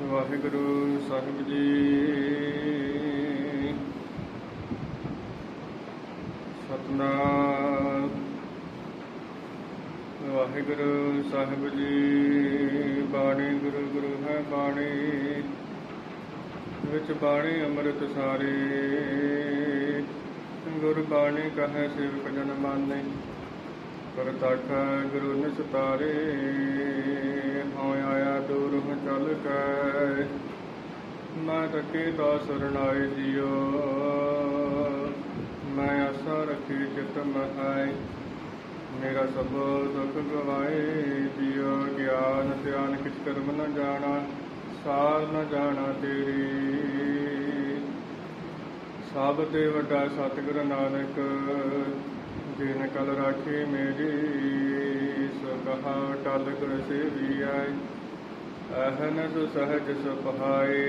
ਵਾਹਿਗੁਰੂ ਸਾਹਿਬ ਜੀ। ਸਤਨਾਮ। ਵਾਹਿਗੁਰੂ ਸਾਹਿਬ ਜੀ, ਬਾਣੀ ਗੁਰੂ ਗੁਰੂ ਹੈ ਬਾਣੀ। ਵਿੱਚ ਬਾਣੀ ਅੰਮ੍ਰਿਤ ਸਾਰੇ। ਗੁਰ ਬਾਣੀ ਕਹੈ, ਸੇਵਕ ਜਨ ਮਾਨੇ। ਕਰਤਕ ਗੁਰੂ ਨਿਸਤਾਰੇ ਹਉ ਆਇਆ ਦੂਰ ਹੋ ਚੱਲ ਕੇ। ਮੈਂ ਤਕੇ ਦਾ ਸਰਣਾਏ ਜਿਉ, ਮੈਂ ਆਸਾ ਰੱਖੀ ਚਿਤ ਮਹਾਈ ਮੇਰਾ ਸਭ ਦੁੱਖ ਗਵਾਏ ਜਿਉ, ਗਿਆਨ ਧਿਆਨ ਕਿਛ ਕਰਮ ਨ ਜਾਣਾ, ਸਾਰ ਨ ਜਾਣਾ ਤੇਰੀ। ਸਭ ਤੇ ਵੱਡਾ ਸਤਿਗੁਰ ਨਾਨਕ ਜਿਨ ਕਲ ਰਾਖੀ ਮੇਰੀ ਸੋ ਕਹਾ ਟਲ ਗੁਰ ਸੇਵੀ ਆਈ ਅਹਨਸ ਸਹਜ ਸੁਪਹਾਏ,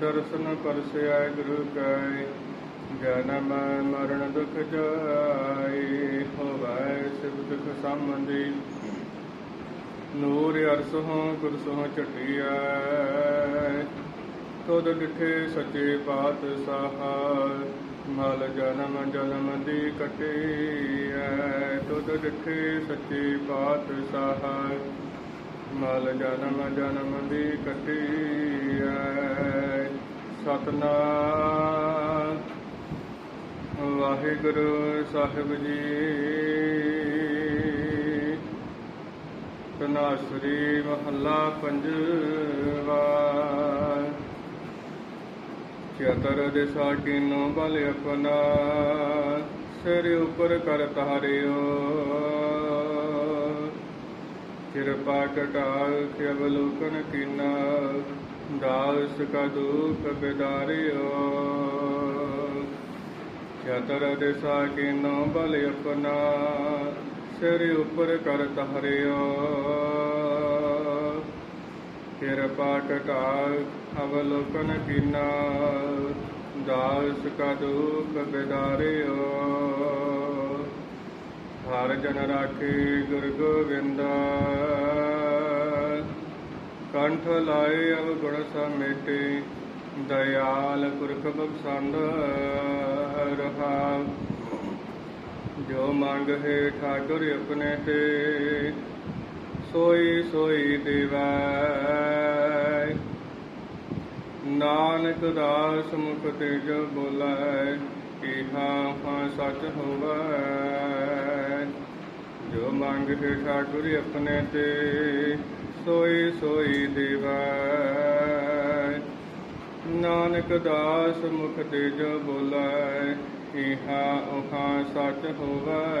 ਦਰਸ਼ਨ ਪਰਸਿਆ ਗੁਰੂ ਕੈ, ਜਨਮ ਮਰਨ ਦੁਖ ਜਾਏ, ਹੋਵੈ ਸਿਵ ਦੁਖ ਸੰਬੰਧੀ। ਨੂਰ ਅਰਸ ਹੋ ਗੁਰ ਸੋ ਝਟਿਆ ਤੁਧ ਡਿਠੇ ਸੱਚੇ ਪਾਤਸ਼ਾਹ, ਮਲ ਜਨਮ ਜਨਮ ਦੀ ਕਟੀ ਕਟਿਐ ਤੁਧ ਡਿਠੇ ਸੱਚੇ ਪਾਤਸ਼ਾਹ, ਮਲ ਜਨਮ ਜਨਮ ਦੀ ਕਟੀ ਕਟਿਐ ਸਤਨਾਮ ਵਾਹਿਗੁਰੂ ਸਾਹਿਬ ਜੀ। ਤਨਾਸਰੀ ਮਹੱਲਾ ਪੰਜਵਾ। ਚਤਰ ਦਿਸਾ ਕੀਨੋ ਬਲ ਆਪਣਾ, ਸਿਰ ਉਪਰ ਕਰ ਤਾਰਿਓ ਕਿਰਪਾ ਕਟਾਲ ਖਿਵਲੋਕਨ ਕੀਨਾ, ਦਾਸ ਕਾ ਦੁਖ ਬਿਦਾਰਿਓ। ਚਤਰ ਦਿਸਾ ਕੀਨੋ ਬਲ ਆਪਣਾ, ਸਿਰ ਉਪਰ ਕਰ ਤਾਰਿਓ ਕਿਰਪਾ ਕਟਾਲ ਅਵਲੋਕਨ ਕੀਨਾ। ਦਾਸ ਕਾ ਦੁਖ ਬਿਦਾਰਿਓ ਹਰ ਜਨ ਰਾਖੇ ਗੁਰ ਗੋਬਿੰਦ ਕੰਠ ਲਾਏ ਅਵ ਗੁਣ ਸਮੇਟੇ, ਦਇਆਲ ਪੁਰਖ ਬਖਸ਼ੰਦ ਰਹਾ। ਜੋ ਮੰਗ ਹੈ ਠਾਕੁਰ ਆਪਣੇ ਤੇ ਸੋਈ ਸੋਈ ਦੇਵੈ। ਨਾਨਕ ਦਾਸ ਮੁਖ ਤੇ ਜੋ ਬੋਲੇ ਕਿ ਹਾਂ ਸੱਚ ਹੋਵੇ। ਜੋ ਮੰਗ ਕੇ ਠਾਕੁਰ ਆਪਣੇ ਤੇ, ਸੋਈ ਸੋਈ ਦੇਵੈ। ਨਾਨਕ ਦਾਸ ਮੁਖ ਤੇ ਜੋ ਬੋਲੇ ਕਿ ਹਾਂ ਉਹ ਸੱਚ ਹੋਵੇ।